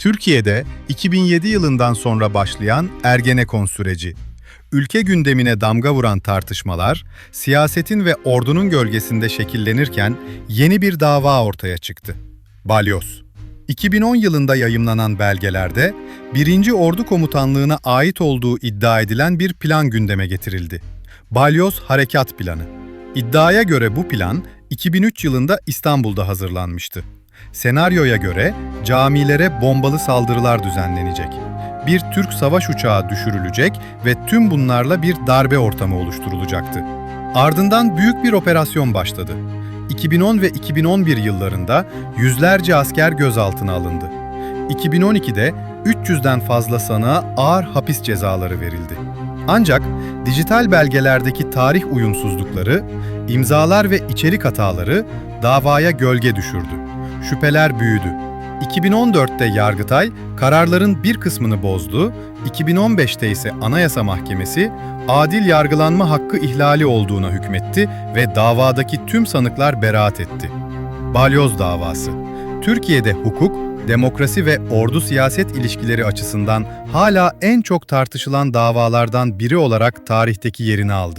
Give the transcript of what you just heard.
Türkiye'de 2007 yılından sonra başlayan Ergenekon süreci. Ülke gündemine damga vuran tartışmalar, siyasetin ve ordunun gölgesinde şekillenirken yeni bir dava ortaya çıktı. Balyoz. 2010 yılında yayımlanan belgelerde 1. Ordu Komutanlığı'na ait olduğu iddia edilen bir plan gündeme getirildi. Balyoz Harekat Planı. İddiaya göre bu plan 2003 yılında İstanbul'da hazırlanmıştı. Senaryoya göre camilere bombalı saldırılar düzenlenecek. Bir Türk savaş uçağı düşürülecek ve tüm bunlarla bir darbe ortamı oluşturulacaktı. Ardından büyük bir operasyon başladı. 2010 ve 2011 yıllarında yüzlerce asker gözaltına alındı. 2012'de 300'den fazla sanığa ağır hapis cezaları verildi. Ancak dijital belgelerdeki tarih uyumsuzlukları, imzalar ve içerik hataları davaya gölge düşürdü. Şüpheler büyüdü. 2014'te Yargıtay kararların bir kısmını bozdu, 2015'te ise Anayasa Mahkemesi adil yargılanma hakkı ihlali olduğuna hükmetti ve davadaki tüm sanıklar beraat etti. Balyoz davası. Türkiye'de hukuk, demokrasi ve ordu siyaset ilişkileri açısından hala en çok tartışılan davalardan biri olarak tarihteki yerini aldı.